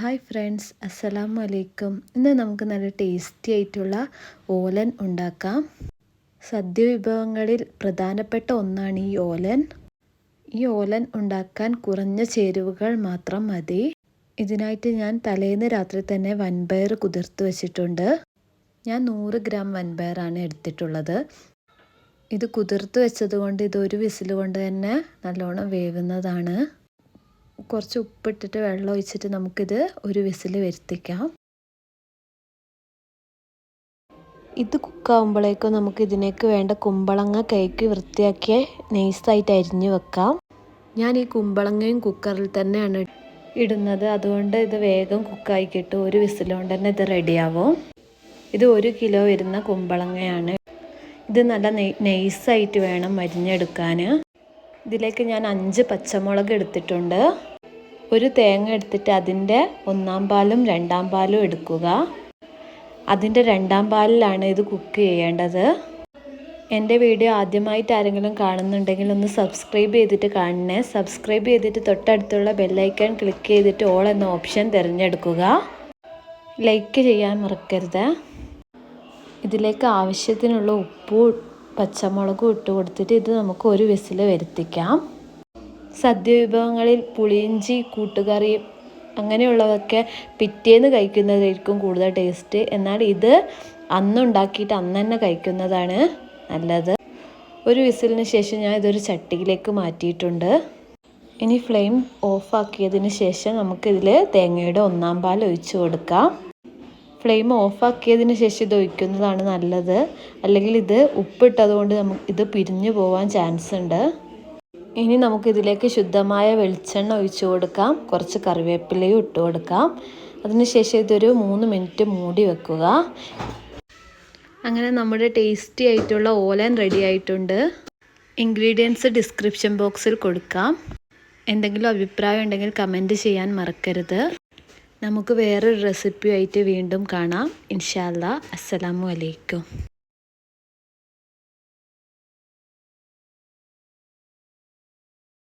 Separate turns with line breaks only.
Hi friends അസ്സലാമു അലൈക്കും ഇന്ന് നമുക്ക് നല്ല ടേസ്റ്റി ആയിട്ടുള്ള ഓലൻ ഉണ്ടാക്കാം. സദ്യ വിഭവങ്ങളിൽ പ്രധാനപ്പെട്ട ഒന്നാണ് ഈ ഓലൻ. ഈ ഓലൻ ഉണ്ടാക്കാൻ കുറഞ്ഞ ചേരുവകൾ മാത്രം മതി. ഇതിനായിട്ട് ഞാൻ തലേന്ന് രാത്രി തന്നെ വൻപയർ കുതിർത്ത് വെച്ചിട്ടുണ്ട്. ഞാൻ നൂറ് ഗ്രാം വൻപയറാണ് എടുത്തിട്ടുള്ളത്. ഇത് കുതിർത്ത് വെച്ചത് കൊണ്ട് ഇത് ഒരു വിസിൽ കൊണ്ട് തന്നെ നല്ലോണം വേവുന്നതാണ്. കുറച്ച് ഉപ്പിട്ടിട്ട് വെള്ളം ഒഴിച്ചിട്ട് നമുക്കിത് ഒരു വിസിൽ വരുത്തിക്കാം. ഇത് കുക്കാവുമ്പോഴേക്കും നമുക്ക് ഇതിനേക്ക് വേണ്ട കുമ്പളങ്ങ കൈക്ക് വൃത്തിയാക്കി നൈസായിട്ട് അരിഞ്ഞു വെക്കാം. ഞാൻ ഈ കുമ്പളങ്ങയും കുക്കറിൽ തന്നെയാണ് ഇടുന്നത്. അതുകൊണ്ട് ഇത് വേഗം കുക്കായി കിട്ടും. ഒരു വിസിലുകൊണ്ട് തന്നെ ഇത് റെഡിയാവും. ഇത് ഒരു കിലോ വരുന്ന കുമ്പളങ്ങയാണ്. ഇത് നല്ല നൈസായിട്ട് വേണം മരിഞ്ഞെടുക്കാൻ ഇതിലേക്ക് ഞാൻ അഞ്ച് പച്ചമുളക് എടുത്തിട്ടുണ്ട്. ഒരു തേങ്ങ എടുത്തിട്ട് അതിന്റെ ഒന്നാം പാലും രണ്ടാം പാലും എടുക്കുക. അതിന്റെ രണ്ടാം പാലിലാണ് ഇത് കുക്ക് ചെയ്യേണ്ടത്. എന്റെ വീഡിയോ ആദ്യമായിട്ട് ആരെങ്കിലും കാണുന്നുണ്ടെങ്കിൽ ഒന്ന് സബ്സ്ക്രൈബ് ചെയ്തിട്ട് കാണണേ. സബ്സ്ക്രൈബ് ചെയ്തിട്ട് തൊട്ടടുത്തുള്ള ബെല്ലൈക്കൺ ക്ലിക്ക് ചെയ്തിട്ട് ഓൾ എന്ന ഓപ്ഷൻ തിരഞ്ഞെടുക്കുക. ലൈക്ക് ചെയ്യാൻ മറക്കരുത്. ഇതിലേക്ക് ആവശ്യത്തിനുള്ള ഉപ്പും പച്ചമുളകും ഇട്ട് കൊടുത്തിട്ട് ഇത് നമുക്ക് ഒരു വിസിൽ വരുത്തിക്കാം. സദ്യ വിഭവങ്ങളിൽ പുളിയിഞ്ചി കൂട്ടുകറി അങ്ങനെയുള്ളതൊക്കെ പിറ്റേന്ന് കഴിക്കുന്നതായിരിക്കും കൂടുതൽ ടേസ്റ്റ്. എന്നാൽ ഇത് അന്നുണ്ടാക്കിയിട്ട് അന്ന് തന്നെ കഴിക്കുന്നതാണ് നല്ലത്. ഒരു വിസിലിന് ശേഷം ഞാൻ ഇതൊരു ചട്ടിയിലേക്ക് മാറ്റിയിട്ടുണ്ട്. ഇനി ഫ്ലെയിം ഓഫാക്കിയതിന് ശേഷം നമുക്കിതിൽ തേങ്ങയുടെ ഒന്നാം പാൽ ഒഴിച്ചു കൊടുക്കാം. ഫ്ലെയിം ഓഫാക്കിയതിന് ശേഷം ഇത് ഒഴിക്കുന്നതാണ് നല്ലത്. അല്ലെങ്കിൽ ഇത് ഉപ്പിട്ടതുകൊണ്ട് നമുക്ക് ഇത് പിരിഞ്ഞു പോകാൻ ചാൻസ് ഉണ്ട്. ഇനി നമുക്കിതിലേക്ക് ശുദ്ധമായ വെളിച്ചെണ്ണ ഒഴിച്ചു കൊടുക്കാം. കുറച്ച് കറിവേപ്പിലയും ഇട്ട് കൊടുക്കാം. അതിനുശേഷം ഇതൊരു മൂന്ന് മിനിറ്റ് മൂടി വെക്കുക. അങ്ങനെ നമ്മുടെ ടേസ്റ്റി ആയിട്ടുള്ള ഓലൻ റെഡി ആയിട്ടുണ്ട്. ഇൻഗ്രീഡിയൻസ് ഡിസ്ക്രിപ്ഷൻ ബോക്സിൽ കൊടുക്കാം. എന്തെങ്കിലും അഭിപ്രായം ഉണ്ടെങ്കിൽ കമന്റ് ചെയ്യാൻ മറക്കരുത്. നമുക്ക് വേറൊരു റെസിപ്പിയായിട്ട് വീണ്ടും കാണാം. ഇൻഷാല്ല അസ്സലാമു അലൈക്കും.